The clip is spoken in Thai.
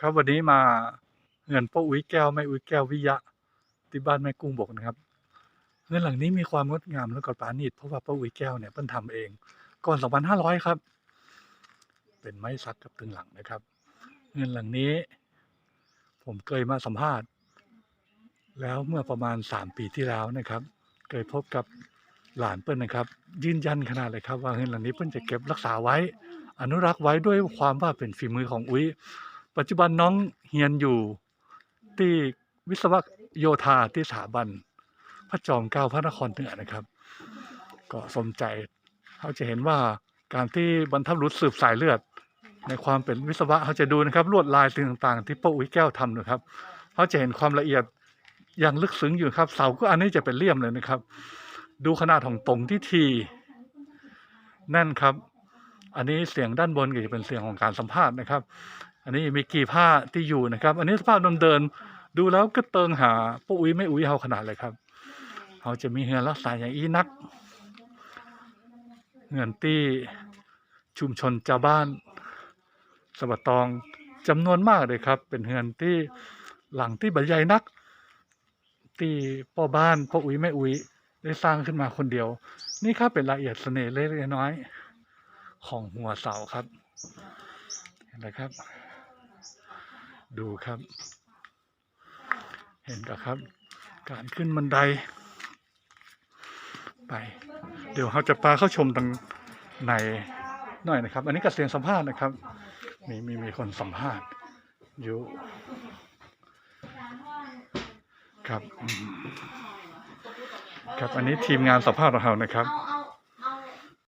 ครับวันนี้มาเงินป้าอุ้ยแก้วแม่อุ้ยแก้ววิยะที่บ้านแม่กุ้งบกนะครับเงินหลังนี้มีความงดงามและก็ปาณีตเพราะว่าป้าอุ้ยแก้วเนี่ยเพิ่นทำเอง ก่อน2,500 ครับ เป็นไม้สักกับตึงหลังนะครับ เงินหลังนี้ ผมเคยมาสัมภาษณ์ แล้วเมื่อประมาณ 3 ปีที่แล้วนะครับ เคยพบกับหลานเปิ้ลนะครับ ยืนยันขนาดเลยครับ ว่าเงินหลังนี้เปิ้ลจะเก็บรักษาไว้ อนุรักษ์ไว้ด้วยความว่าเป็นฝีมือของอุ้ย ปัจจุบันน้องเฮียนอยู่ที่วิศวะโยธาที่สถาบัน พระจอมเกล้าพระนครเหนือนะครับ ก็สมใจเขาจะเห็นว่าการที่บรรพบุรุษสืบสายเลือด ในความเป็นวิศวะเขาจะดูนะครับลวดลายสิ่งต่างๆ ที่ป้าอุ้ยแก้วทำนะครับเขาจะเห็นความละเอียดอย่างลึกซึ้งอยู่ครับ เสาก็อันนี้จะเป็นเลี่ยมเลยนะครับ ดูขนาดของตรงที่ทีแน่นครับ อันนี้เสียงด้านบนก็จะเป็นเสียงของการสัมภาษณ์นะครับ อันนี้มีกี่ผ้าที่อยู่นะครับ อันนี้สภาพเดินดูแล้วก็เติงหาปุ้ยไม่อุ้ยเฮาขนาดเลยครับเขาจะมีเฮือนรักษาอย่างอีนักเฮือนที่ชุมชนชาวบ้านสวัสตองจำนวนมากเลยครับ เป็นเฮือนที่หลังที่บรรยายนัก ที่พ่อบ้านพ่ออุ้ยแม่อุ้ยได้สร้างขึ้นมาคนเดียว นี่ครับเป็นรายละเอียดเสน่ห์เล็กๆน้อยๆของหัวเสาครับเห็นไหมครับ ดูครับ เห็นกับครับ การขึ้นบันได ไป เดี๋ยวเราจะพาเข้าชมทางในหน่อยนะครับ อันนี้ก็เสียงสัมภาษณ์นะครับ มีมีมีคนสัมภาษณ์อยู่ครับ ครับ อันนี้ทีมงานสัมภาษณ์ของเรานะครับ